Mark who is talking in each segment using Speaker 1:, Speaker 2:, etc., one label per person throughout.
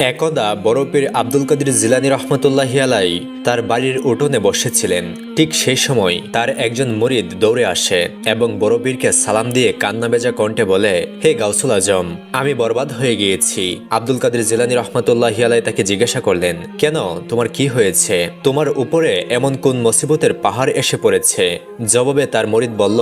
Speaker 1: একদা বরফের আব্দুল কাদের জিলানি রহমতুল্লাহ আলাই তার বাড়ির উঠোনে বসেছিলেন। ঠিক সেই সময় তার একজন মরিদ দৌড়ে আসে এবং বরফিরকে সালাম দিয়ে কান্না বেজা কণ্ঠে বলে, হে গাউসুল আজম, আমি বরবাদ হয়ে গিয়েছি। আব্দুল কাদের জিলানি রহমতুল্লাহ আলাই তাকে জিজ্ঞাসা করলেন, কেন? তোমার কি হয়েছে? তোমার উপরে এমন কোন মুসিবতের পাহাড় এসে পড়েছে? জবাবে তার মরিদ বলল,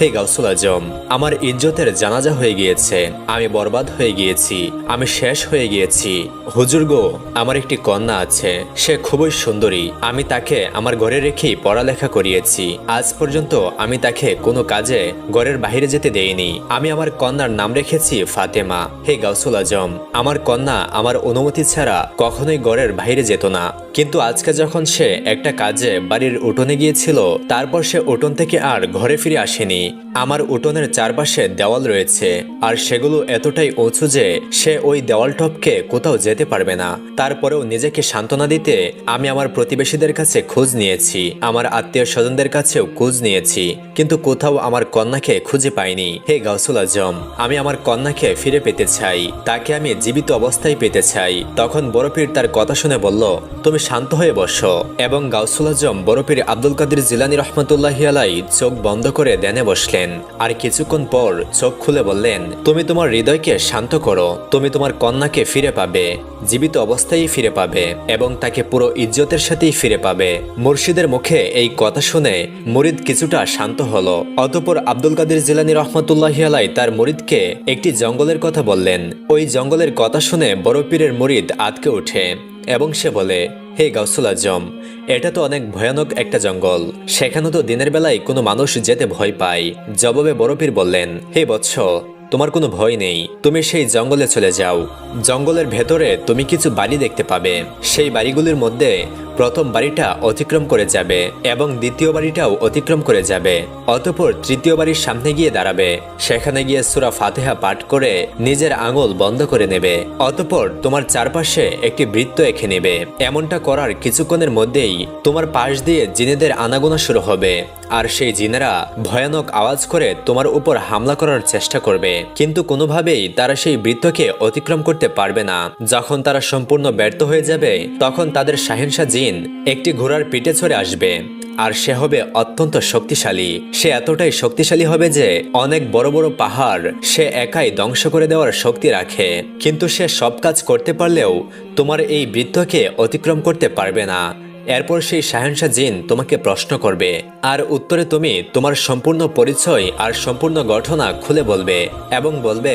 Speaker 1: হে গাউসুল আজম, আমার ইজ্জতের জানাজা হয়ে গিয়েছে। আমি বরবাদ হয়ে গিয়েছি। আমি শেষ হয়ে গিয়েছি। হুজুর গো, আমার একটি কন্যা আছে, সে খুবই সুন্দরী। আমি তাকে আমার ঘরে রেখেই পড়ালেখা করিয়েছি। আজ পর্যন্ত আমি তাকে কোনো কাজে ঘরের বাইরে যেতে দেইনি। আমি আমার কন্যার নাম রেখেছি ফাতেমা। হে গাউসুল আজম, আমার কন্যা আমার অনুমতি ছাড়া কখনোই ঘরের বাইরে যেত না। কিন্তু আজকে যখন সে একটা কাজে বাড়ির উঠোনে গিয়েছিল, তারপর সে উঠোন থেকে আর ঘরে ফিরে আসেনি। আমার উঠোনের চারপাশে দেওয়াল রয়েছে, আর সেগুলো এতটাই উঁচু যে সে ওই দেওয়াল টপকে কোথাও যেতে পারবে না। তারপরেও নিজেকে সান্ত্বনা দিতে আমি আমার প্রতিবেশীদের কাছে খোঁজ নিয়েছি। আমার আত্মীয় স্বজনদের কাছেও খোঁজ নিয়েছি। কিন্তু কোথাও আমার কন্যাকে খুঁজে পাইনি। হে গাউসুল আজম, আমি আমার কন্যাকে ফিরে পেতে চাই। তাকে আমি জীবিত অবস্থায় পেতে চাই। তখন বরফির তার কথা শুনে বলল, তুমি শান্ত হয়ে বসো। এবং গাউসুল আজম বরফির আব্দুল কাদের জিলানি রহমতুল্লাহ আলাই চোখ বন্ধ করে দেনে বসলেন। আর কিছুক্ষণ পর চোখ খুলে বললেন, তুমি তোমার হৃদয়কে শান্ত করো। তুমি তোমার কন্যাকে ফিরে পাবে। জীবিত অবস্থায় ফিরে পাবে এবং তাকে পুরো ইজ্জতের সাথেই ফিরে পাবে। মুর্শিদের মুখে এই কথা শুনে মুরিদ কিছুটা শান্ত হলো। অতপর আব্দুল কাদের জিলানি রহমতুল্লাহ আলাই তার মুরিদকে একটি জঙ্গলের কথা বললেন। ওই জঙ্গলের কথা শুনে বড় পীরের মুরিদ আতকে ওঠে এবং সে বলে, হে গাউসুল আজম, এটা তো অনেক ভয়ানক একটা জঙ্গল। সেখানে তো দিনের বেলায় কোনো মানুষ যেতে ভয় পায়। জবাবে বরফির বললেন, হে বৎস তোমার কোনো ভয় নেই। তুমি সেই জঙ্গলে চলে যাও। জঙ্গলের ভেতরে তুমি কিছু বাড়ি দেখতে পাবে। সেই বাড়িগুলির মধ্যে প্রথম বাড়িটা অতিক্রম করে যাবে এবং দ্বিতীয় বাড়িটাও অতিক্রম করে যাবে। অতপর তৃতীয় বাড়ির সামনে গিয়ে দাঁড়াবে। সেখানে গিয়ে সুরা ফাতেহা পাঠ করে নিজের আঙুল বন্ধ করে নেবে। অতপর তোমার চারপাশে একটি বৃত্ত এঁকে নেবে। এমনটা করার কিছুক্ষণের মধ্যেই তোমার পাশ দিয়ে জিনেদের আনাগোনা শুরু হবে। আর সেই জিনেরা ভয়ানক আওয়াজ করে তোমার উপর হামলা করার চেষ্টা করবে। কিন্তু কোনোভাবেই তারা সেই বৃত্তকে অতিক্রম করতে পারবে না। যখন তারা সম্পূর্ণ ব্যর্থ হয়ে যাবে, তখন তাদের শাহেনশা জিন একটি ঘোড়ার পিঠে চড়ে আসবে, আর সে হবে অত্যন্ত শক্তিশালী। সে এতটাই শক্তিশালী হবে যে অনেক বড় বড় পাহাড় সে একাই ধ্বংস করে দেওয়ার শক্তি রাখে। কিন্তু সে সব কাজ করতে পারলেও তোমার এই বৃত্তকে অতিক্রম করতে পারবে না। এরপর সেই শাহেনশা জিন তোমাকে প্রশ্ন করবে, আর উত্তরে তুমি তোমার সম্পূর্ণ পরিচয় আর সম্পূর্ণ ঘটনা খুলে বলবে এবং বলবে,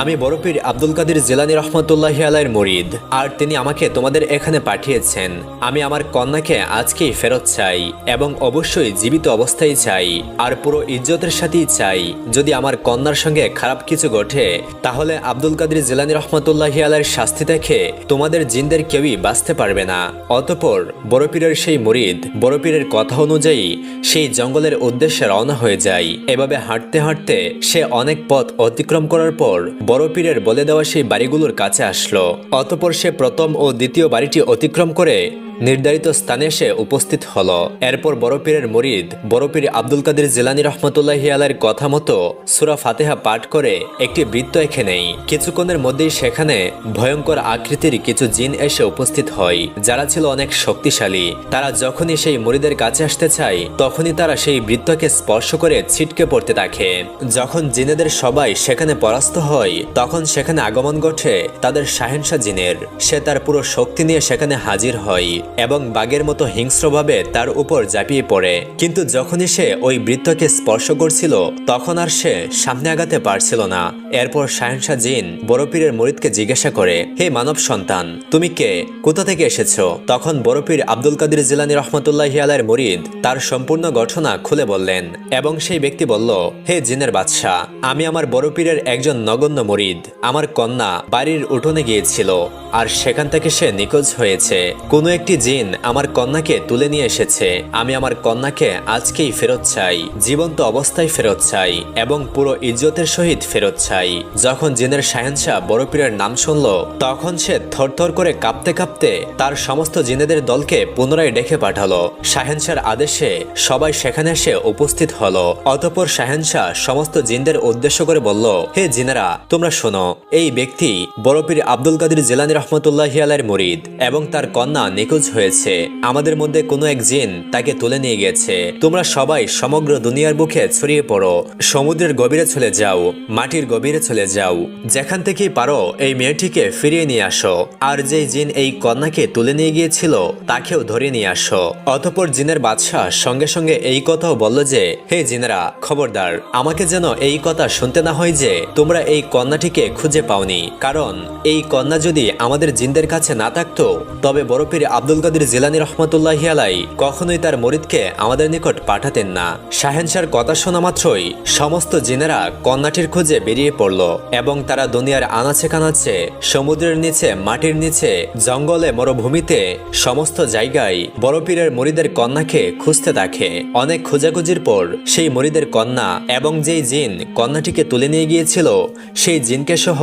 Speaker 1: আমি বরফির আব্দুল কাদের জিলানি রহমতুল্লাহ আলাইয়ের মরিদ, আর তিনি আমাকে তোমাদের এখানে পাঠিয়েছেন। আমি আমার কন্যাকে আজকেই ফেরত চাই এবং অবশ্যই জীবিত অবস্থায় চাই, আর পুরো ইজ্জতের সাথেই চাই। যদি আমার কন্যার সঙ্গে খারাপ কিছু ঘটে, তাহলে আব্দুল কাদের জিলানি রহমতুল্লাহ আলাইয়ের শাস্তি দেখে তোমাদের জিনদের কেউই বাঁচতে পারবে না। অতপর বড়পীরের সেই মরিদ, বড়পীরের কথা অনুযায়ী সেই জঙ্গলের উদ্দেশ্যে রওনা হয়ে যায়। এভাবে হাঁটতে হাঁটতে সে অনেক পথ অতিক্রম করার পর বড়পীরের বলে দেওয়া সেই বাড়িগুলোর কাছে আসলো। অতপর সে প্রথম ও দ্বিতীয় বাড়িটি অতিক্রম করে নির্ধারিত স্থানে এসে উপস্থিত হলো। এরপর বড় পীরের মরিদ বড় পীর আব্দুল কাদের জিলানি রহমতুল্লাহ আলার কথা মতো সুরা ফাতেহা পাঠ করে একটি বৃত্ত এঁকে নেই কিছুক্ষণের মধ্যেই সেখানে ভয়ঙ্কর আকৃতির কিছু জিন এসে উপস্থিত হয়, যারা ছিল অনেক শক্তিশালী। তারা যখনই সেই মরিদের কাছে আসতে চায়, তখনই তারা সেই বৃত্তকে স্পর্শ করে ছিটকে পড়তে থাকে যখন জিনেদের সবাই সেখানে পরাস্ত হয়, তখন সেখানে আগমন ঘটে তাদের শাহেনশা জিনের। সে তার পুরো শক্তি নিয়ে সেখানে হাজির হয়। এবং বাঘের মতো হিংস্রভাবে তার উপর ঝাঁপিয়ে পড়ে। কিন্তু যখনই সে ওই বৃত্তকে স্পর্শ করছিল, তখন আর সে সামনে আগাতে পারছিল না। এরপর শাহেনশা জিন বড় পীরের মরিদকে জিজ্ঞাসা করে, হে মানব সন্তান, তুমি কে? কোথা থেকে এসেছ? তখন বড় পীর আব্দুল কাদের জিলানি রহমতুল্লাহ আলার মরিদ তার সম্পূর্ণ ঘটনা খুলে বললেন এবং সেই ব্যক্তি বলল, হে জিনের বাদশাহ, আমি আমার বড় পীরের একজন নগণ্য মরিদ। আমার কন্যা বাড়ির উঠোনে গিয়েছিল, আর সেখান থেকে সে নিখোঁজ হয়েছে। কোনো একটি জিন আমার কন্যাকে তুলে নিয়ে এসেছে। আমি আমার কন্যাকে আজকেই ফেরত চাই। জীবন্ত অবস্থায় ফেরত চাই এবং পুরো ইজ্জতের সহিত ফেরত চাই। যখন জিনের শাহেনশাহ বড় পীরের নাম শুনল, তখন সে থরথর করে কাঁপতে কাঁপতে তার সমস্ত জিনেদের দলকে পুনরায় ডেকে পাঠালো। শাহেনশার আদেশে সবাই সেখানে এসে উপস্থিত হলো। অতপর শাহেনশাহ সমস্ত জিনদের উদ্দেশ্য করে বলল, হে জিনেরা, তোমরা শোনো, এই ব্যক্তি বড় পীর আব্দুল কাদের জেলানি রহমতুল্লাহ আলের মুরিদ এবং তার কন্যা নিখোঁজ হয়েছে। আমাদের মধ্যে কোনো এক জিন তাকে তুলে নিয়ে গেছে। তোমরা সবাই সমগ্র দুনিয়ার বুকে ছড়িয়ে পড়ো। সমুদ্রের গভীরে চলে যাও, মাটির গভীরে চলে যাও। যেখান থেকেই পারো এই মেয়েটিকে ফিরিয়ে নিয়ে আসো। আর যেই জিন এই কন্যাকে তুলে নিয়ে গিয়েছিল, তাকেও ধরে নিয়ে আসো। অতপর জিনের বাদশাহ সঙ্গে সঙ্গে এই কথাও বলল যে, হে জিনেরা, খবরদার, আমাকে যেন এই কথা শুনতে না হয় যে, তোমরা এই কন্যাটিকে খুঁজে পাওনি। কারণ এই কন্যা যদি আমাদের জিনদের কাছে না থাকতো, তবে বরফির আব্দুল কাদের জিলানি রহমতুল্লাহ আলাই কখনোই তার মরিদকে আমাদের নিকট পাঠাতেন না। শাহেনশার কথা শোনা মাত্রই সমস্ত জিনেরা কন্যাটির খোঁজে বেরিয়ে পড়ল এবং তারা দুনিয়ার আনাচে কানাচে, সমুদ্রের নিচে, মাটির নিচে, জঙ্গলে, মরুভূমিতে সমস্ত জায়গায় বড়পীরের মরিদের কন্যাকে খুঁজতে থাকে অনেক খোঁজাখুঁজির পর সেই মরিদের কন্যা এবং যেই জিন কন্যাটিকে তুলে নিয়ে গিয়েছিল, সেই জিনকে সহ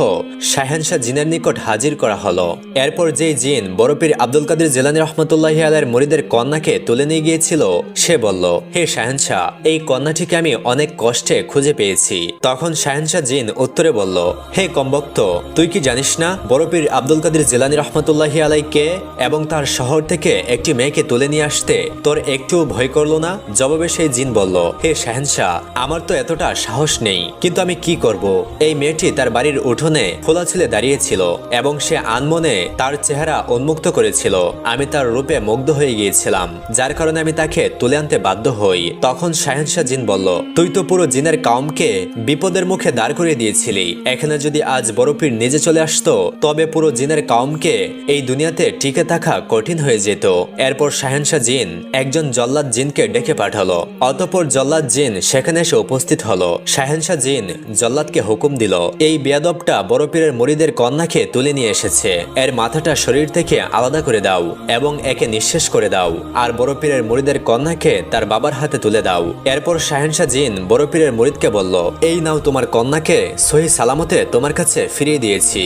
Speaker 1: শাহেনশাহ জিনের নিকট হাজির করা হলো। এরপর যেই জিন বড়পীর আব্দুল কাদের জেলানি রহমতুল্লাহ আলের মরিদের কন্যাকে তুলে নিয়ে গিয়েছিল। সে বলল, হে শাহেনশাহ, এই কন্যাটিকে আমি অনেক কষ্টে খুঁজে পেয়েছি। তখন শাহেনশাহ জিন উত্তরে বলল, হে কম্বক্ত, তুই কি জানিস না বড়পীর আব্দুল কাদের জেলানি রহমতুল্লাহ আলাইকে এবং তার শহর থেকে একটি মেয়েকে তুলে নিয়ে আসতে তোর একটু ভয় করল না? জবাবে সেই জিন বলল, হে শাহেনশাহ, আমার তো এতটা সাহস নেই, কিন্তু আমি কি করব? এই মেয়েটি তার বাড়ির উঠোনে খোলা ছেলে দাঁড়িয়েছিল এবং সে আনমনে তার চেহারা উন্মুক্ত করেছিল। আমি তার রূপে মুগ্ধ হয়ে গিয়েছিলাম, যার কারণে আমি তাকে তুলে আনতে বাধ্য হই। তখন শাহেনশাহ জিন বলল, তুই তো পুরো জিনের কাউমকে বিপদের মুখে দাঁড় করিয়ে দিয়েছিলি। এখানে যদি আজ বরফির নিজে চলে আসতো, তবে পুরো জিনের কাউমকে এই দুনিয়াতে টিকে থাকা কঠিন হয়ে যেত। এরপর শাহেনশাহ জিন একজন জল্লাদ জিনকে ডেকে পাঠালো। অতপর জল্লাদ জিন সেখানে এসে উপস্থিত হলো। শাহেনশাহ জিন জল্লাদকে হুকুম দিল, এই বেয়াদবটা বড়পীরের মরিদের কন্যাকে তুলে নিয়ে এসেছে। এর মাথাটা শরীর থেকে আলাদা করে দাও। এবং একে নিঃশেষ করে দাও। আর বড়পীরের মরিদের কন্যাকে তার বাবার হাতে তুলে দাও। এরপর শাহেনশাহ জিন বড়পীরের মরিদকে বলল, এই নাও তোমার কন্যাকে সহি সালামতে তোমার কাছে ফিরিয়ে দিয়েছি।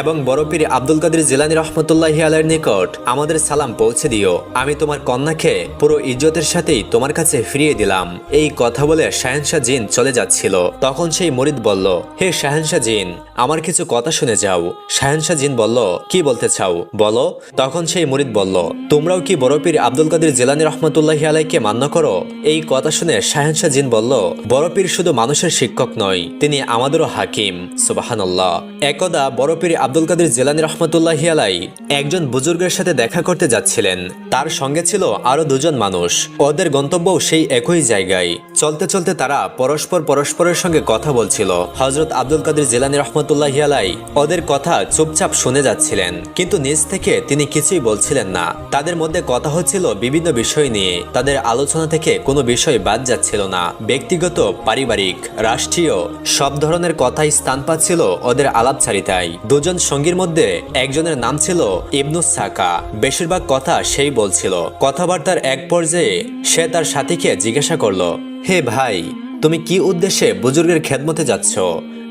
Speaker 1: এবং বড়পীর আব্দুল কাদের জিলানি রহমতুল্লাহ আলের নিকট আমাদের সালাম পৌঁছে দিও। আমি তোমার কন্যাকে পুরো ইজ্জতের সাথেই তোমার কাছে ফিরিয়ে দিলাম। এই কথা বলে শাহেনশাহ জিন চলে যাচ্ছিল। তখন সেই মরিদ বলল, হে শাহেনশাহ জিন আমার কিছু কথা শুনে যাও। শাহেনশাহ জিন বলল, কি বলতে চাও? বলো। তখন সেই মরিদ বলল, তোমরাও কি বড়পীর আব্দুল কাদের জিলানি রহমতুল্লাহ আলাইকে মান্য করো? এই কথা শুনে শাহেনশাহ জিন বলল বড়পীর শুধু মানুষের শিক্ষক নয়, তিনি আমাদেরও হাকিম। সুবাহান্লাহ একদা বড়পীর আব্দুল কাদের জেলানি রহমতুল্লাহ আলাই একজন বুজুর্গের সাথে দেখা করতে যাচ্ছিলেন। তার সঙ্গে ছিল আরও দুজন মানুষ। ওদের গন্তব্যও সেই একই জায়গায়। চলতে চলতে তারা পরস্পর পরস্পরের সঙ্গে কথা বলছিল। হজরত আব্দুল কাদের জেলানি রহমতুল্লাহ আলাই, ওদের কথা চুপচাপ শুনে যাচ্ছিলেন। কিন্তু নিজ থেকে তিনি কিছুই বলছিলেন না। তাদের মধ্যে কথা হচ্ছিল বিভিন্ন বিষয় নিয়ে। তাদের আলোচনা থেকে কোনো বিষয় বাদ যাচ্ছিল না। ব্যক্তিগত, পারিবারিক, রাষ্ট্রীয়, সব ধরনের কথাই স্থান পাচ্ছিল ওদের আলাপচারিতায়। দুজন সঙ্গীর মধ্যে একজনের নাম ছিল ইবনুস সাকা। বেশিরভাগ কথা সেই বলছিল। কথাবার্তার এক পর্যায়ে সে তার সাথীকে জিজ্ঞাসা করল, হে ভাই, তুমি কি উদ্দেশ্যে বুজুর্গের খেদমতে যাচ্ছ?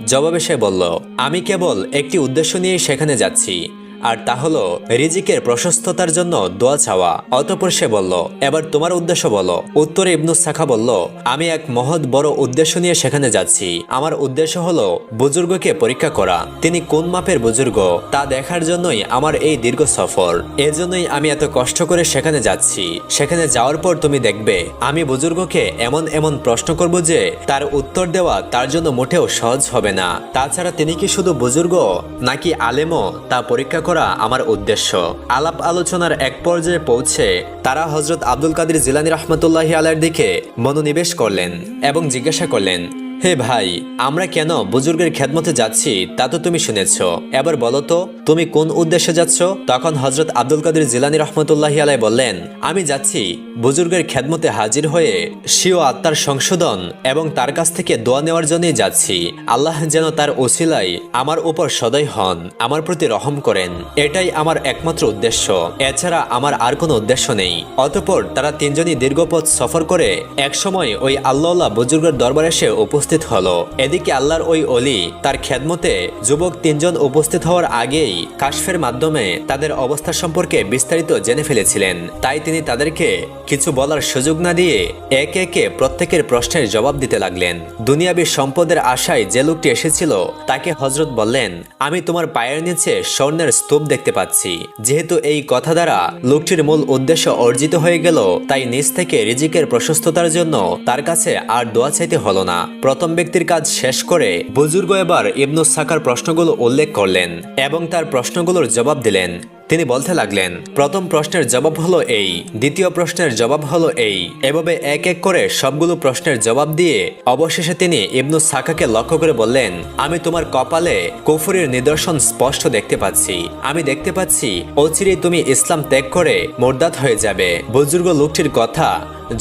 Speaker 1: জবাবে সে বলল আমি কেবল একটি উদ্দেশ্য নিয়ে সেখানে যাচ্ছি। আর তা হলো, রিজিকের প্রশস্ততার জন্য দোয়া চাওয়া। অতপর সে বলল, এবার তোমার উদ্দেশ্য বলো। উত্তরে ইবনুস সাখা বলল, আমি এক মহৎ বড় উদ্দেশ্য নিয়ে সেখানে যাচ্ছি। আমার উদ্দেশ্য হলো বুজুর্গকে পরীক্ষা করা। তিনি কোন মাপের বুজুর্গ, তা দেখার জন্যই আমার এই দীর্ঘ সফর। এজন্যই আমি এত কষ্ট করে সেখানে যাচ্ছি। সেখানে যাওয়ার পর তুমি দেখবে, আমি বুজুর্গকে এমন এমন প্রশ্ন করব যে, তার উত্তর দেওয়া তার জন্য মোটেও সহজ হবে না। তাছাড়া তিনি কি শুধু বুজুর্গ নাকি আলেমও তা পরীক্ষা আমার উদ্দেশ্য। আলাপ আলোচনার এক পর্যায়ে পৌঁছে তারা হজরত আব্দুল কাদির জিলানি রহমতুল্লাহ আলার দিকে মনোনিবেশ করলেন এবং জিজ্ঞাসা করলেন হে ভাই, আমরা কেন বুজুর্গের খেদমতে যাচ্ছি তা তো তুমি শুনেছ। এবার বলো তো, তুমি কোন উদ্দেশ্যে যাচ্ছ? তখন হজরত আব্দুল কাদের জিলানি রহমতুল্লাহি আলাই বললেন, আমি যাচ্ছি বুজুর্গের খেদমতে হাজির হয়ে স্বীয় আত্মার সংশোধন এবং তার কাছ থেকে দোয়া নেওয়ার জন্যই যাচ্ছি। আল্লাহ যেন তার ওসিলাই আমার উপর সদয় হন, আমার প্রতি রহম করেন। এটাই আমার একমাত্র উদ্দেশ্য। এছাড়া আমার আর কোনো উদ্দেশ্য নেই। অতঃপর তারা তিনজনই দীর্ঘপথ সফর করে একসময় ওই আল্লাহ বুজুর্গের দরবারে এসে উপস্থিত হলো। এদিকে আল্লাহর ওই অলি তার খেদমতে যুবক তিনজন উপস্থিত হওয়ার আগেই কাশফের মাধ্যমে তাদের অবস্থা সম্পর্কে বিস্তারিত জেনে ফেলেছিলেন। তাই তিনি তাদেরকে কিছু বলার সুযোগ না দিয়ে একে একে প্রত্যেকের প্রশ্নের জবাব দিতে লাগলেন। দুনিয়াবী সম্পদের আশায় যে লোকটি এসেছিল, তাকে হজরত বললেন, আমি তোমার পায়ের নিচে স্বর্ণের স্তূপ দেখতে পাচ্ছি। যেহেতু এই কথা দ্বারা লোকটির মূল উদ্দেশ্য অর্জিত হয়ে গেল, তাই নিজ থেকে রিজিকের প্রশস্ততার জন্য তার কাছে আর দোয়া চাইতে হলো না। প্রথম ব্যক্তির কাজ শেষ করে বুজুর্গ এবার ইবনু সাকার প্রশ্নগুলো উল্লেখ করলেন এবং তার প্রশ্নগুলোর জবাব দিলেন। তিনি বলতে লাগলেন, প্রথম প্রশ্নের জবাব হলো এই, দ্বিতীয় প্রশ্নের জবাব হলো এই। এভাবে এক এক করে সবগুলো প্রশ্নের জবাব দিয়ে অবশেষে তিনি ইবনু সাকাকে লক্ষ্য করে বললেন, আমি তোমার কপালে কুফুরের নিদর্শন স্পষ্ট দেখতে পাচ্ছি। আমি দেখতে পাচ্ছি অচিরেই তুমি ইসলাম ত্যাগ করে মোরদাত হয়ে যাবে। বুজুর্গ লোকটির কথা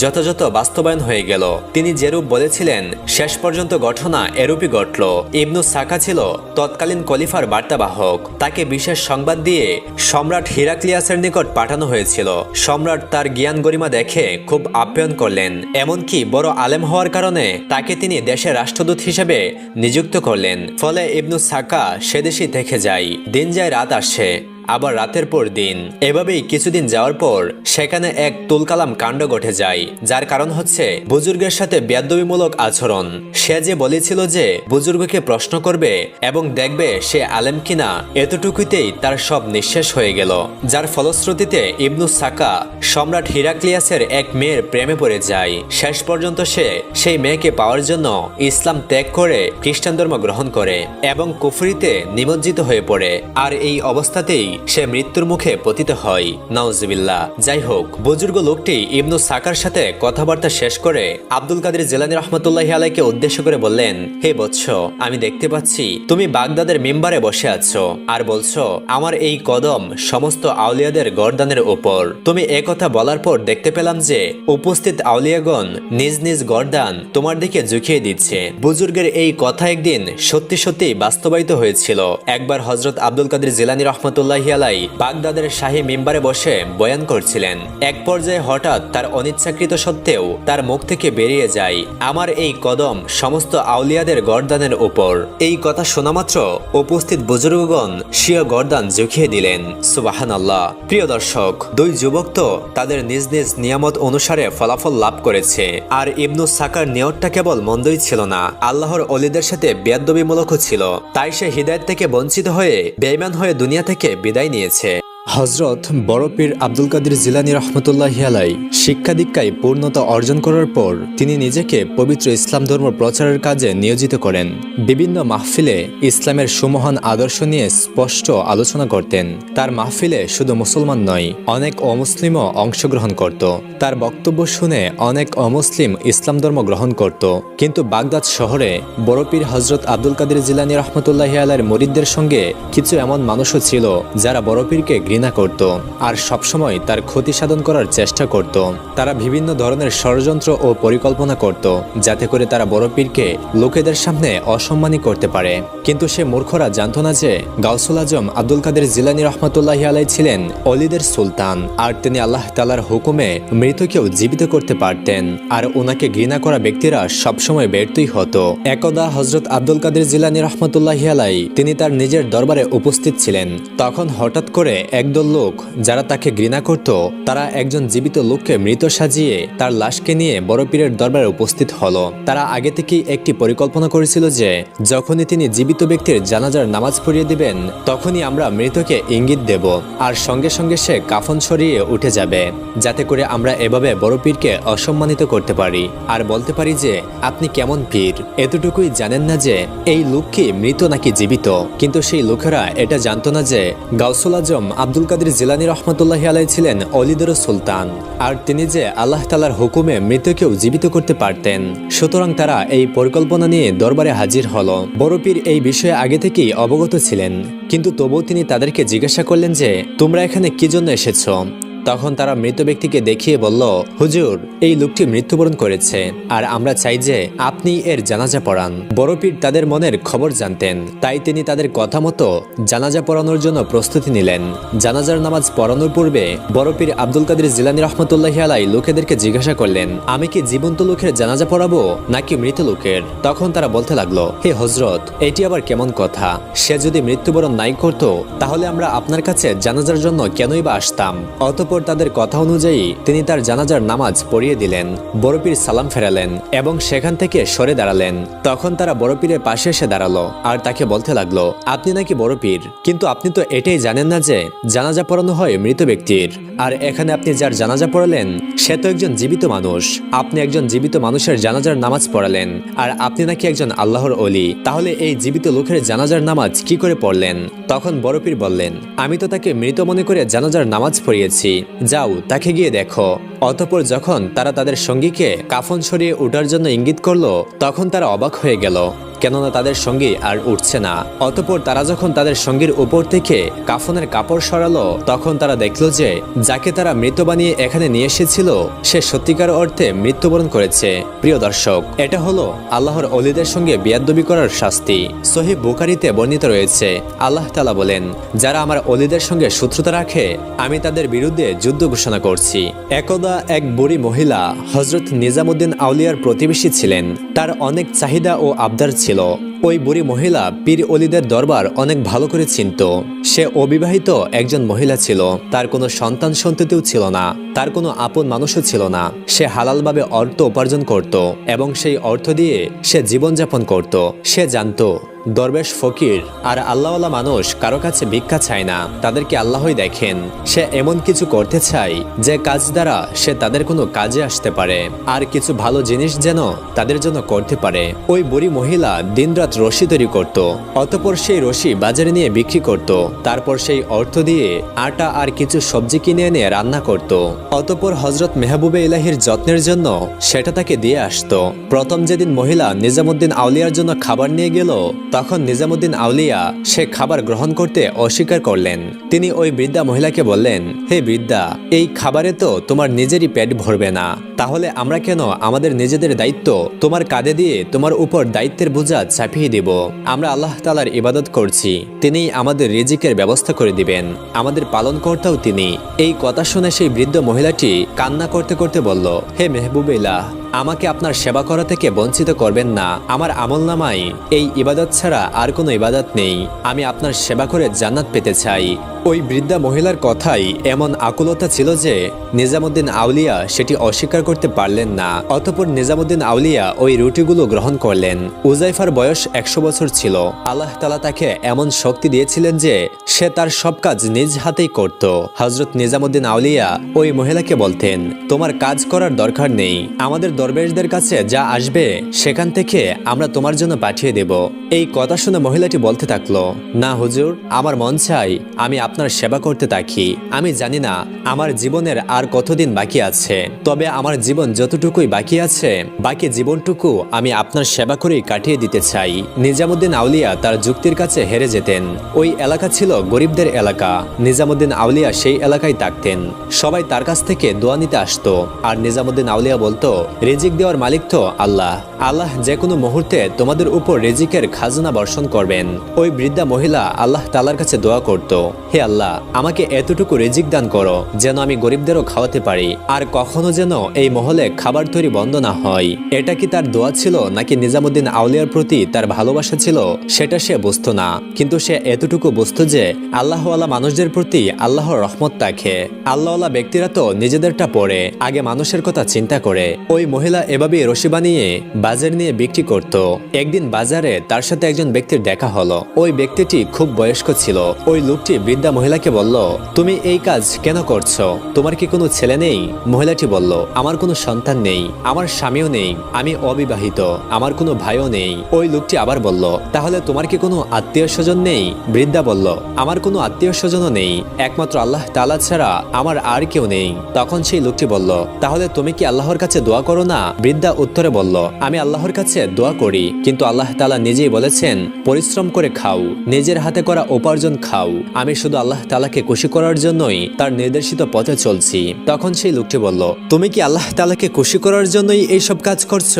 Speaker 1: যথাযথ বাস্তবায়ন হয়ে গেল। তিনি যেরূপ বলেছিলেন, শেষ পর্যন্ত ঘটনা এরূপই ঘটল। ইবনু সাকা ছিল তৎকালীন কলিফার বার্তাবাহক। তাকে বিশেষ সংবাদ দিয়ে সম্রাট হিরাক্লিয়াসের নিকট পাঠানো হয়েছিল। সম্রাট তার জ্ঞান গরিমা দেখে খুব আপ্যায়ন করলেন, এমনকি বড় আলেম হওয়ার কারণে তাকে তিনি দেশের রাষ্ট্রদূত হিসেবে নিযুক্ত করলেন। ফলে ইবনু সাকা সেদেশি থেকে যায়, দিন যায় রাত আসে। আবার রাতের পর দিন। এভাবেই কিছুদিন যাওয়ার পর সেখানে এক তুলকালাম কাণ্ড ঘটে যায়, যার কারণ হচ্ছে বুজুর্গের সাথে বেদবিমূলক আচরণ। সে যে বলেছিল যে বুজুর্গকে প্রশ্ন করবে এবং দেখবে সে আলেম কিনা, এতটুকুতেই তার সব নিঃশেষ হয়ে গেল। যার ফলশ্রুতিতে ইবনু সাকা সম্রাট হিরাক্লিয়াসের এক মেয়ের প্রেমে পড়ে যায়। শেষ পর্যন্ত সে সেই মেয়েকে পাওয়ার জন্য ইসলাম ত্যাগ করে খ্রিস্টান ধর্ম গ্রহণ করে এবং কুফরিতে নিমজ্জিত হয়ে পড়ে। আর এই অবস্থাতেই সে মৃত্যুর মুখে পতিত হয়। নাউজিবিল্লা যাই হোক বুজুর্গ লোকটি ইবনু সাকার সাথে কথাবার্তা শেষ করে আব্দুল কাদের জেলানি রহমতুল্লাহ আলাইকে উদ্দেশ্য করে বললেন, হে বৎস, আমি দেখতে পাচ্ছি তুমি বাগদাদের মেম্বারে বসে আছো আর বলছো, আমার এই কদম সমস্ত আউলিয়াদের গরদানের উপর। তুমি কথা বলার পর দেখতে পেলাম যে উপস্থিত আউলিয়াগণ নিজ নিজ গরদান তোমার দিকে ঝুঁকিয়ে দিচ্ছে। বুজুর্গের এই কথা একদিন সত্যি সত্যি বাস্তবায়িত হয়েছিল। একবার হজরত আব্দুল কাদের জিলানি রহমতুল্লাহ আলাই বাগদাদের শাহী মেম্বারে বসে বয়ান করছিলেন। এক পর্যায়ে হঠাৎ তার অনিচ্ছাকৃত সত্ত্বেও তার মুখ থেকে বেরিয়ে যায়, আমার এই কদম সমস্ত আউলিয়াদের গরদানের উপর। এই কথা শোনা মাত্র উপস্থিত বুজুর্গগণ স্বীয় গরদান ঝুঁকিয়ে দিলেন। সুবাহান আল্লাহ প্রিয় দর্শক, দুই যুবক তো তাদের নিজ নিজ নিয়ামত অনুসারে ফলাফল লাভ করেছে। আর ইবনু সাকার নিয়তটা কেবল মন্দই ছিল না, আল্লাহর অলিদের সাথে বেদবিমূলকও ছিল। তাই সে হৃদায়ত থেকে বঞ্চিত হয়ে বেইমান হয়ে দুনিয়া থেকে বিদায় নিয়েছে। হজরত বড় পীর আব্দুল কাদির জিলানি রহমতুল্লাহ আলাই শিক্ষা দীক্ষায় পূর্ণতা অর্জন করার পর তিনি নিজেকে পবিত্র ইসলাম ধর্ম প্রচারের কাজে নিয়োজিত করেন। বিভিন্ন মাহফিলে ইসলামের সুমহান আদর্শ নিয়ে স্পষ্ট আলোচনা করতেন। তার মাহফিলে শুধু মুসলমান নয়, অনেক অমুসলিমও অংশগ্রহণ করত। তার বক্তব্য শুনে অনেক অমুসলিম ইসলাম ধর্ম গ্রহণ করত। কিন্তু বাগদাদ শহরে বড় পীর হজরত আব্দুল কাদির জিলানি রহমতুল্লাহ আলাইয়ের মরিদদের সঙ্গে কিছু এমন মানুষও ছিল যারা বড় পীরকে ঘৃণা করত আর সবসময় তার ক্ষতি সাধন করার চেষ্টা করত। তারা বিভিন্ন ধরনের ষড়যন্ত্র ও পরিকল্পনা করত, যাতে করে তারা বড় পীরকে লোকেদের সামনে অসম্মানী করতে পারে। কিন্তু সে মূর্খরা জানত না যে গাউসুল আজম আব্দুল কাদের জিলানি রহমতুল্লাহ আলাই ছিলেন অলিদের সুলতান, আর তিনি আল্লাহ তালার হুকুমে মৃতকেও জীবিত করতে পারতেন, আর ওনাকে ঘৃণা করা ব্যক্তিরা সবসময় ব্যর্থই হতো। একদা হজরত আব্দুল কাদের জিলানি রহমতুল্লাহ আলাই তিনি তার নিজের দরবারে উপস্থিত ছিলেন। তখন হঠাৎ করে একদল লোক যারা তাকে ঘৃণা করত, তারা একজন জীবিত লোককে মৃত সাজিয়ে তার লাশকে নিয়ে বড় পীরের দরবারে উপস্থিত হলো। তারা আগে থেকেই একটি পরিকল্পনা করেছিল যে, যখনই তিনি জীবিত ব্যক্তির জানাজার নামাজ পড়িয়ে দিবেন, তখনই আমরা মৃতকে ইঙ্গিত দেব, আর সঙ্গে সঙ্গে সে কাফন সরিয়ে উঠে যাবে, যাতে করে আমরা এভাবে বড় পীরকে অসম্মানিত করতে পারি। আর বলতে পারি যে, আপনি কেমন পীর? এতটুকুই জানেন না যে, এই লোক কি মৃত নাকি জীবিত? কিন্তু সেই লোকেরা এটা জানতো না যে, গাউসুল আজম আব্দুল কাদের জিলানি রহমতুল্লাহ আলাই ছিলেন অলিদর সুলতান। আর তিনি যে আল্লাহ তালার হুকুমে মৃতকেও জীবিত করতে পারতেন, সুতরাং তারা এই পরিকল্পনা নিয়ে দরবারে হাজির হল। বরপির এই বিষয়ে আগে থেকেই অবগত ছিলেন, কিন্তু তবুও তিনি তাদেরকে জিজ্ঞাসা করলেন যে, তোমরা এখানে কি জন্য এসেছ? তখন তারা মৃত ব্যক্তিকে দেখিয়ে বলল, হুজুর, এই লোকটি মৃত্যুবরণ করেছে, আর আমরা চাই যে আপনি এর জানাজা পড়ান। বড় পীর তাদের মনের খবর জানতেন। তাই তিনি তাদের কথা মতো জানাজা পড়ানোর জন্য প্রস্তুতি নিলেন। জানাজার নামাজ পড়ানোর পূর্বে বড় পীর আব্দুল কাদের জিলানি রহমতুল্লাহ আলাই লোকেদেরকে জিজ্ঞাসা করলেন, আমি কি জীবন্ত লোকের জানাজা পড়াবো নাকি মৃত লোকের? তখন তারা বলতে লাগল, হে হজরত এটি আবার কেমন কথা? সে যদি মৃত্যুবরণ নাই করতো, তাহলে আমরা আপনার কাছে জানাজার জন্য কেনই বা আসতাম? অতপর তাদের কথা অনুযায়ী তিনি তার জানাজার নামাজ পড়িয়ে দিলেন, বড়পীর সালাম ফেরালেন এবং সেখান থেকে সরে দাঁড়ালেন। তখন তারা বড়পীরের পাশে এসে দাঁড়াল আর তাকে বলতে লাগল, আপনি নাকি বড়পীর? কিন্তু আপনি তো এটাই জানেন না যে জানাজা পড়ানো হয় মৃত ব্যক্তির। আর এখানে আপনি যার জানাজা পড়ালেন, সে তো একজন জীবিত মানুষ। আপনি একজন জীবিত মানুষের জানাজার নামাজ পড়ালেন। আর আপনি নাকি একজন আল্লাহর অলি তাহলে এই জীবিত লোকের জানাজার নামাজ কি করে পড়লেন? তখন বড়পীর বললেন, আমি তো তাকে মৃত মনে করে জানাজার নামাজ পড়িয়েছি। যাও, তাকে গিয়ে দেখো। অতপর যখন তারা তাদের সঙ্গীকে কাফন সরিয়ে ওঠার জন্য ইঙ্গিত করল, তখন তারা অবাক হয়ে গেল। কেননা তাদের সঙ্গী আর উঠছে না। অতপর তারা যখন তাদের সঙ্গীর উপর থেকে কাফনের কাপড় সরালো, তখন তারা দেখল যে, যাকে তারা মৃত বানিয়ে এখানে নিয়ে এসেছিল, সে সত্যিকার অর্থে মৃত্যুবরণ করেছে। প্রিয় দর্শক, এটা হলো আল্লাহর অলিদের সঙ্গে বিয়াদ্দবি করার শাস্তি। সহি বুকারিতে বর্ণিত রয়েছে, আল্লাহ তালা বলেন, যারা আমার অলিদের সঙ্গে শত্রুতা রাখে, আমি তাদের বিরুদ্ধে যুদ্ধ ঘোষণা করছি। একদা এক বুড়ি মহিলা হজরত নিজামুদ্দিন আউলিয়ার প্রতিবেশী ছিলেন। তার অনেক চাহিদা ও আবদার ছিল। 一楼 ওই বুড়ি মহিলা পীর অলিদের দরবার অনেক ভালো করে চিনত। সে অবিবাহিত একজন মহিলা ছিল। তার কোনো সন্তান সন্ততিও ছিল না। তার কোনো আপন মানুষও ছিল না। সে হালালভাবে অর্থ উপার্জন করত এবং সেই অর্থ দিয়ে সে জীবনযাপন করত। সে জানতো, দরবেশ ফকির আর আল্লাহওয়ালা মানুষ কারও কাছে ভিক্ষা চায় না। তাদেরকে আল্লাহই দেখেন। সে এমন কিছু করতে চায় যে কাজ দ্বারা সে তাদের কোনো কাজে আসতে পারে। আর কিছু ভালো জিনিস যেন তাদের জন্য করতে পারে। ওই বুড়ি মহিলা দিনরাত রশি তৈরি করত। অতপর সেই রশি বাজারে নিয়ে বিক্রি করত। তারপর সেই অর্থ দিয়ে আটা আর কিছু সবজি কিনে এনে রান্না করত। অতপর হজরত মেহবুবে ইলাহির যত্নের জন্য সেটা তাকে দিয়ে আসতো। প্রথম যেদিন মহিলা নিজামুদ্দিন আউলিয়ার জন্য খাবার নিয়ে গেল, তখন নিজামুদ্দিন আউলিয়া সে খাবার গ্রহণ করতে অস্বীকার করলেন। তিনি ওই বৃদ্ধা মহিলাকে বললেন, হে বৃদ্ধা, এই খাবারে তো তোমার নিজেরই পেট ভরবে না। তাহলে আমরা কেন আমাদের নিজেদের দায়িত্ব তোমার কাঁধে দিয়ে তোমার উপর দায়িত্বের বোঝা চাপিয়ে দিব। আমরা আল্লাহ তালার ইবাদত করছি। তিনি আমাদের রিজিকের ব্যবস্থা করে দিবেন। আমাদের পালনকর্তাও তিনি। এই কথা শুনে সেই বৃদ্ধ মহিলাটি কান্না করতে করতে বলল, হে মেহবুবিল্লাহ আমাকে আপনার সেবা করা থেকে বঞ্চিত করবেন না। আমার আমল নামাই এই ইবাদত ছাড়া আর কোনো ইবাদত নেই। আমি আপনার সেবা করে জান্নাত পেতে চাই। ওই বৃদ্ধা মহিলার কথাই এমন আকুলতা ছিল যে নিজামুদ্দিন আউলিয়া সেটি অস্বীকার করতে পারলেন না। অতপর নিজামুদ্দিন আউলিয়া ওই রুটিগুলো গ্রহণ করলেন। উজাইফার বয়স একশো বছর ছিল। আল্লাহ তালা তাকে এমন শক্তি দিয়েছিলেন যে সে তার সব কাজ নিজ হাতেই করত। হজরত নিজামুদ্দিন আউলিয়া ওই মহিলাকে বলতেন, তোমার কাজ করার দরকার নেই। আমাদের দরবেশদের কাছে যা আসবে, সেখান থেকে আমরা তোমার জন্য পাঠিয়ে দেব। এই কথা শুনে মহিলাটি বলতে থাকল, না, হুজুর, আমার মন চাই আমি আপনার সেবা করতে থাকি। আমি জানি না আমার জীবনের আর কতদিন বাকি আছে, তবে আমার জীবন যতটুকুই বাকি আছে, বাকি জীবনটুকু আমি আপনার সেবা করেই কাটিয়ে দিতে চাই। নিজামুদ্দিন আউলিয়া তার যুক্তির কাছে হেরে যেতেন। ওই এলাকা ছিল গরিবদের এলাকা। নিজামুদ্দিন আউলিয়া সেই এলাকায় থাকতেন। সবাই তার কাছ থেকে দোয়া নিতে আসতো। আর নিজামুদ্দিন আউলিয়া বলতো রিজিক দেওয়ার মালিক তো আল্লাহ। আল্লাহ যে কোনো মুহূর্তে তোমাদের উপর রিজিকের খাজনা বর্ষণ করবেন। ওই বৃদ্ধা মহিলা আল্লাহ তালার কাছে দোয়া করত, হে আল্লাহ, আমাকে এতটুকু রিজিক দান করো, যেন আমি গরিবদেরও খাওয়াতে পারি। আর কখনো যেন এই মহলে খাবার তৈরি বন্ধ না হয়। এটা কি তার দোয়া ছিল, নাকি নিজামুদ্দিন আউলিয়ার প্রতি তার ভালোবাসা ছিল? সেটা সে বুঝতো না। কিন্তু সে এতটুকু বুঝতো যে, আল্লাহওয়ালা মানুষদের প্রতি আল্লাহর রহমত তাকে আল্লাহওয়ালা ব্যক্তিরা তো নিজেদেরটা পড়ে, আগে মানুষের কথা চিন্তা করে। ওই মহিলা এভাবে রশি বানিয়ে বাজারে নিয়ে বিক্রি করত। একদিন বাজারে তার সাথে একজন ব্যক্তির দেখা হলো। ওই ব্যক্তিটি খুব বয়স্ক ছিল। ওই লোকটি বৃদ্ধা মহিলাকে বলল, তুমি এই কাজ কেন করছ? তোমার কি কোনো ছেলে নেই? মহিলাটি বলল, আমার কোনো সন্তান নেই, আমার স্বামীও নেই, আমি অবিবাহিত, আমার কোনো ভাইও নেই। ওই লোকটি আবার বলল, তাহলে তোমার কি কোনো আত্মীয় স্বজন নেই? বৃদ্ধা বলল, আমার কোনো আত্মীয় স্বজনও নেই, একমাত্র আল্লাহ তালা ছাড়া আমার আর কেউ নেই। তখন সেই লোকটি বলল, তাহলে তুমি কি আল্লাহর কাছে দোয়া করো না? বৃদ্ধা উত্তরে বলল, আমি আল্লাহর কাছে দোয়া করি, কিন্তু আল্লাহ তালা নিজেই বলেছেন, পরিশ্রম করে খাও, নিজের হাতে করা উপার্জন খাও। আমি শুধু আল্লাহ তালাকে খুশি করার জন্যই তার নির্দেশিত পথে চলছি। তখন সেই লোকটি বলল, তুমি কি আল্লাহ তালাকে খুশি করার জন্যই এইসব কাজ করছ?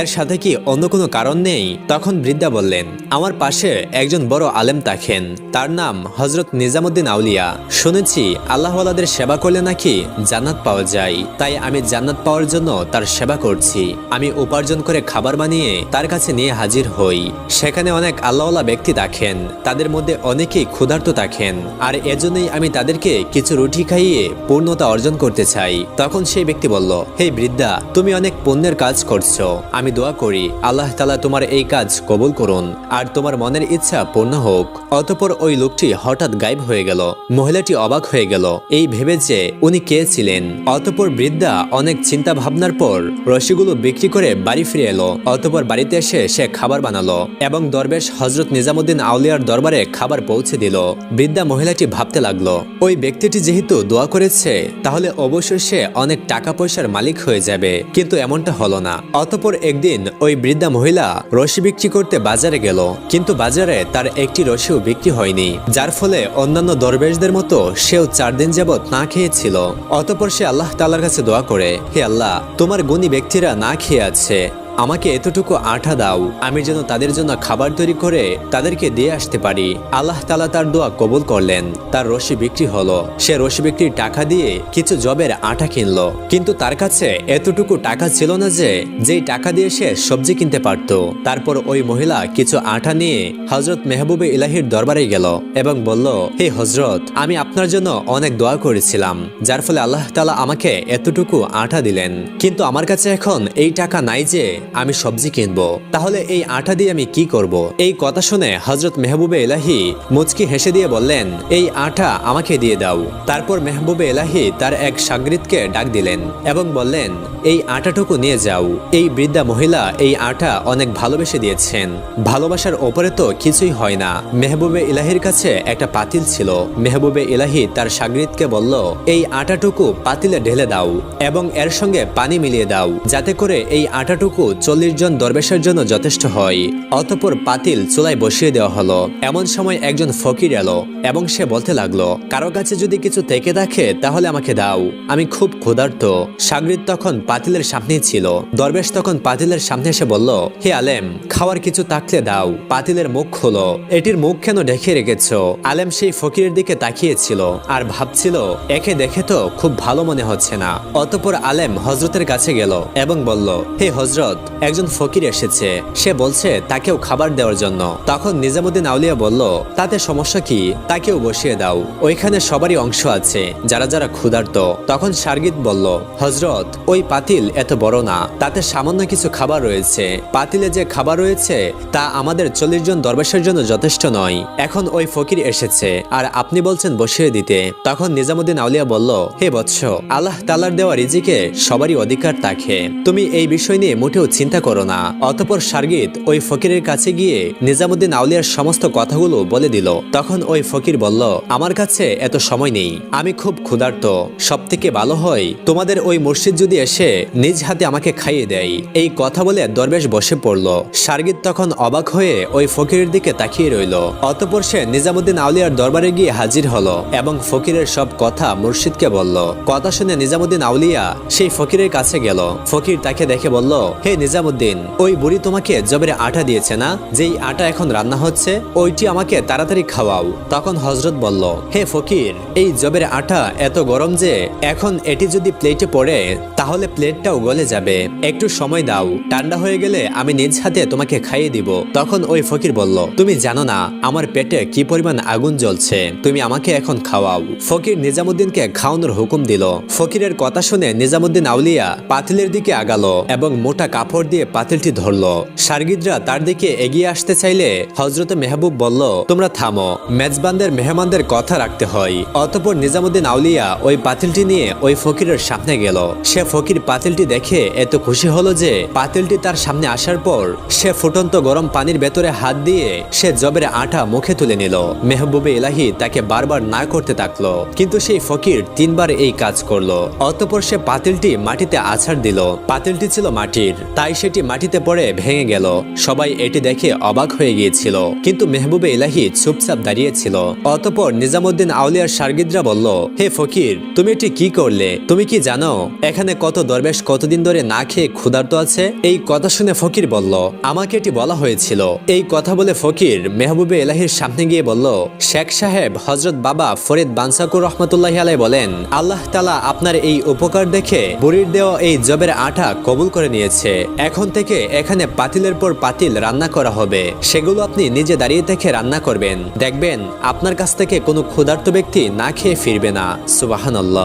Speaker 1: এর সাথে কি অন্য কোনো কারণ নেই? তখন বৃদ্ধা বললেন, আমার পাশে একজন বড় আলেম থাকেন, তার নাম হজরত নিজামুদ্দিন আউলিয়া। শুনেছি, আল্লাহওয়ালাদের সেবা করলে নাকি জান্নাত পাওয়া যায়। তাই আমি জান্নাত পাওয়ার জন্য তার সেবা করছি। আমি উপার্জন করে খাবার বানিয়ে তার কাছে নিয়ে হাজির হই। সেখানে অনেক আল্লাহওয়ালা ব্যক্তি থাকেন। তাদের মধ্যে অনেকেই ক্ষুধার্ত থাকেন। আর এজন্যই আমি তাদেরকে কিছু রুটি খাইয়ে পূর্ণতা অর্জন করতে চাই। তখন সেই ব্যক্তি বলল, হে বৃদ্ধা, তুমি অনেক পুণ্যের কাজ করছ। আমি দোয়া করি, আল্লাহ তালা তোমার এই কাজ কবুল করুন। আর তোমার মনের ইচ্ছা পূর্ণ হোক। অতপর ওই লোকটি হঠাৎ গায়েব হয়ে গেল। মহিলাটি অবাক হয়ে গেল। এই ভেবে যে উনি কে ছিলেন? অতপর বৃদ্ধা অনেক চিন্তা ভাবনার পর রশিগুলো বিক্রি করে বাড়ি ফিরে এলো। অতপর বাড়িতে এসে সে খাবার বানালো এবং দরবেশ হজরত নিজামুদ্দিন আউলিয়ার দরবারে খাবার পৌঁছে দিল। বৃদ্ধা মহিলাটি ভাবতে লাগল, ওই ব্যক্তিটি যেহেতু দোয়া করেছে, তাহলে অবশ্যই সে অনেক টাকা পয়সার মালিক হয়ে যাবে। কিন্তু এমনটা হলো না। অতপর একদিন ওই বৃদ্ধা মহিলা রশি বিক্রি করতে বাজারে গেল, কিন্তু বাজারে তার একটি রশিও বিক্রি হয়নি, যার ফলে অন্যান্য দরবেশদের মতো সেও চার দিন যাবৎ না খেয়েছিল। অতপর সে আল্লাহ তালার কাছে দোয়া করে, হে আল্লাহ, তোমার গুণী ব্যক্তিরা না খেয়ে আছে। আমাকে এতটুকু আঠা দাও, আমি যেন তাদের জন্য খাবার তৈরি করে তাদেরকে দিয়ে আসতে পারি। আল্লাহ তালা তার দোয়া কবুল করলেন। তার রশি বিক্রি হলো। সে রশি বিক্রির টাকা দিয়ে কিছু জবের আঠা কিনলো। কিন্তু তার কাছে এতটুকু টাকা ছিল না যে, যেই টাকা দিয়ে সে সবজি কিনতে পারত। তারপর ওই মহিলা কিছু আঠা নিয়ে হজরত মেহবুবে ইলাহির দরবারে গেল এবং বলল, হে হজরত আমি আপনার জন্য অনেক দোয়া করেছিলাম, যার ফলে আল্লাহ তালা আমাকে এতটুকু আঠা দিলেন। কিন্তু আমার কাছে এখন এই টাকা নাই যে আমি সবজি কিনবো। তাহলে এই আঠা দিয়ে আমি কি করব। এই কথা শুনে হজরত মেহবুবে এলাহি মুচকি হেসে দিয়ে বললেন, এই আঠা আমাকে দিয়ে দাও। তারপর মেহবুবে এলাহি তার এক সাগরিদকে ডাক দিলেন এবং বললেন, এই আটাটুকু নিয়ে যাও। এই বৃদ্ধা মহিলা এই আটা অনেক ভালোবেসে দিয়েছেন। ভালোবাসার ওপরে তো কিছুই হয় না। মেহবুবে ইলাহির কাছে একটা পাতিল ছিল। মেহবুবে ইলাহি তার সাগরিদকে বলল, এই আটাটুকু পাতিলে ঢেলে দাও এবং এর সঙ্গে পানি মিলিয়ে দাও, যাতে করে এই আটাটুকু চল্লিশ জন দরবেশের জন্য যথেষ্ট হয়। অতপর পাতিল চুলায় বসিয়ে দেওয়া হলো। এমন সময় একজন ফকির এলো এবং সে বলতে লাগল, কারও কাছে যদি কিছু থেকে থাকে তাহলে আমাকে দাও। আমি খুব ক্ষুধার্ত। সাগরিদ তখন পাতিলের সামনেই ছিল। দরবেশ তখন পাতিলের সামনে এসে বলল, হে আলেম, খাওয়ার কিছু থাকলে দাও। পাতিলের মুখ খোলো। এটির মুখ কেন ঢেকে রেখেছ? আলেম সেই ফকিরের দিকে তাকিয়েছিল আর ভাবছিল, একে দেখে তো খুব ভালো মনে হচ্ছে না। অতপর আলেম হজরতের কাছে গেল এবং বলল, হে হজরত একজন ফকির এসেছে। সে বলছে, তাকেও খাবার দেওয়ার জন্য। তখন নিজামুদ্দিন আউলিয়া বলল, তাতে সমস্যা কি? তাকেও বসিয়ে দাও। ওইখানে সবারই অংশ আছে, যারা যারা ক্ষুধার্ত। তখন সার্গিত বলল হজরত ওই পাতিল এত বড় না। তাতে সামান্য কিছু খাবার রয়েছে। পাতিলে যে খাবার রয়েছে, তা আমাদের চল্লিশ জন দরবেশের জন্য যথেষ্ট নয়। এখন ওই ফকির এসেছে, আর আপনি বলছেন বসিয়ে দিতে। তখন নিজামুদ্দিন আউলিয়া বলল, হে বৎস, আল্লাহ তালার দেওয়া রিজিকে সবারই অধিকার থাকে তুমি এই বিষয় নিয়ে মোটেও চিন্তা করো না। অতপর সার্গিত ওই ফকিরের কাছে গিয়ে নিজামুদ্দিন আউলিয়ার সমস্ত কথাগুলো বলে দিল। তখন ওই ফকির বলল, আমার কাছে এত সময় নেই। আমি খুব ক্ষুধার্ত। সব থেকে ভালো হয়, তোমাদের ওই মসজিদ যদি এসে নিজ হাতে আমাকে খাইয়ে দেয়। এই কথা বলে দরবেশ বসে পড়ল। সার্গিত তখন অবাক হয়ে ওই ফকিরের দিকে তাকিয়ে রইল। অতপর সে নিজামুদ্দিন আউলিয়ার দরবারে গিয়ে হাজির হলো এবং ফকিরের সব কথা মুর্শিদকে বলল। কথা শুনে নিজামুদ্দিন আউলিয়া সেই ফকিরের কাছে গেল। ফকির তাকে দেখে বলল, হে নিজামুদ্দিন, ওই বুড়ি তোমাকে জবের আটা দিয়েছে না? যেই আটা এখন রান্না হচ্ছে, ওইটি আমাকে তাড়াতাড়ি খাওয়াও। তখন হজরত বলল, হে ফকির, এই জবের আটা এত গরম যে, এখন এটি যদি প্লেটে পড়ে, তাহলে প্লেটটাও গলে যাবে। একটু সময় দাও, ঠান্ডা হয়ে গেলে আমি নিজ হাতে তোমাকে খাইয়ে দিব। তখন ওই ফকির বলল, তুমি জানো না, আমার পেটে কি পরিমাণ আগুন জ্বলছে, তুমি আমাকে এখন খাওয়াও। ফকির নিজামুদ্দিনকে খাওয়ানোর হুকুম দিল। ফকিরের কথা শুনে নিজামুদ্দিন আউলিয়া পাতিলের দিকে আগালো এবং মোটা কাপড় দিয়ে পাতিলটি ধরলো। সার্গিদরা তার দিকে এগিয়ে আসতে চাইলে হজরত মেহবুব বলল, তোমরা থামো। মেজবানদের মেহমানদের কথা রাখতে হয়। অতপর নিজামুদ্দিন আউলিয়া ওই পাতিলটি নিয়ে ওই ফকিরের সামনে গেল। সে ফকির পাতিলটি দেখে এত খুশি হলো যে পাতিলটি তার সামনে আসার পর সে ফুটন্ত গরম পানির ভেতরে হাত দিয়ে সে জবের আটা মুখে তুলে নিল। মেহবুবে ইলাহি তাকে বারবার না করতে থাকল, কিন্তু সেই ফকির তিনবার এই কাজ করল। অতপর সে পাতিলটি মাটিতে আছাড় দিল। পাতিলটি ছিল মাটির। তাই সেটি মাটিতে পড়ে ভেঙে গেল। সবাই এটি দেখে অবাক হয়ে গিয়েছিল। কিন্তু মেহবুবে ইলাহি চুপচাপ দাঁড়িয়েছিল। অতপর নিজামুদ্দিন আউলিয়ার সার্গিদরা বলল, হে ফকির, তুমি এটি কি করলে? তুমি কি জানো? এখানে কত দরবেশ কতদিন ধরে না খেয়ে ক্ষুধার্ত আছে? এই কথা শুনে ফকির বলল, আমাকে এটি বলা হয়েছিল। এই কথা বলে ফকির মেহবুবে এলাহির সামনে গিয়ে বলল, শেখ সাহেব হজরত বাবা ফরিদ বানসাকুর রহমতুল্লাহ আলাই বলেন, আল্লাহ তালা আপনার এই উপকার দেখে বুড়ির দেওয়া এই জবের আঠা কবুল করে নিয়েছে। এখন থেকে এখানে পাতিলের পর পাতিল রান্না করা হবে। সেগুলো আপনি নিজে দাঁড়িয়ে থেকে রান্না করবেন। দেখবেন আপনার কাছ থেকে কোনো ক্ষুধার্ত ব্যক্তি না খেয়ে ফিরবে না। সুবাহান